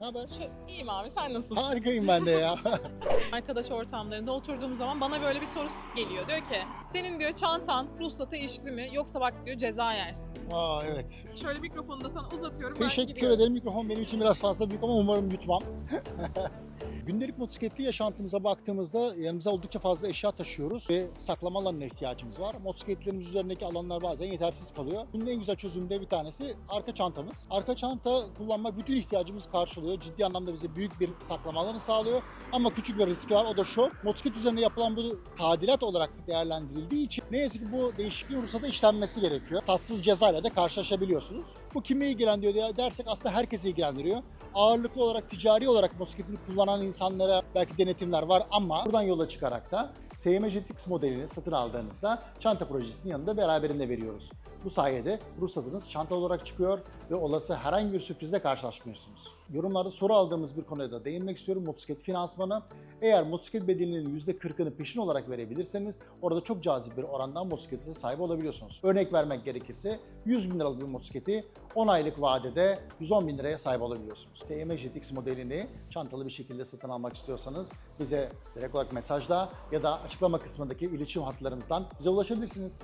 Ne haber? Şu, iyiyim abi sen nasılsın? Harikayım ben de ya. Arkadaş ortamlarında oturduğum zaman bana böyle bir soru geliyor. Diyor ki senin diyor çantan ruhsata işli mi yoksa bak diyor ceza yersin. Aa evet. Şöyle mikrofonu da sana uzatıyorum. Teşekkür ederim. Mikrofon benim için biraz fazla büyük ama umarım yutmam. Gündelik motosikletli yaşantımıza baktığımızda yanımıza oldukça fazla eşya taşıyoruz ve saklama alanına ihtiyacımız var. Motosikletlerimiz üzerindeki alanlar bazen yetersiz kalıyor. Bunun en güzel çözümde bir tanesi arka çantamız. Arka çanta kullanmak bütün ihtiyacımızı karşılıyor. Ciddi anlamda bize büyük bir saklama alanı sağlıyor. Ama küçük bir riski var. O da şu. Motosiklet üzerine yapılan bu tadilat olarak değerlendirildiği için ne yazık ki bu değişikliğin ruhsata işlenmesi gerekiyor. Tatsız cezayla da karşılaşabiliyorsunuz. Bu kimi ilgilendiriyor diye dersek aslında herkesi ilgilendiriyor. Ağırlıklı olarak, ticari olarak motosikletini kullanan insanlara belki denetimler var ama buradan yola çıkarak da SYM GTX modelini satın aldığınızda çanta projesinin yanında beraberinde veriyoruz. Bu sayede ruhsatınız çanta olarak çıkıyor ve olası herhangi bir sürprizle karşılaşmıyorsunuz. Yorumlarda soru aldığımız bir konuya da değinmek istiyorum. Motosiklet finansmanı. Eğer motosiklet bedelinin %40'ını peşin olarak verebilirseniz orada çok cazip bir orandan motosiklete sahip olabiliyorsunuz. Örnek vermek gerekirse 100 bin liralık bir motosikleti 10 aylık vadede 110 bin liraya sahip olabiliyorsunuz. SYM GTX modelini çantalı bir şekilde satın almak istiyorsanız bize direkt olarak mesajla ya da açıklama kısmındaki iletişim hatlarımızdan bize ulaşabilirsiniz.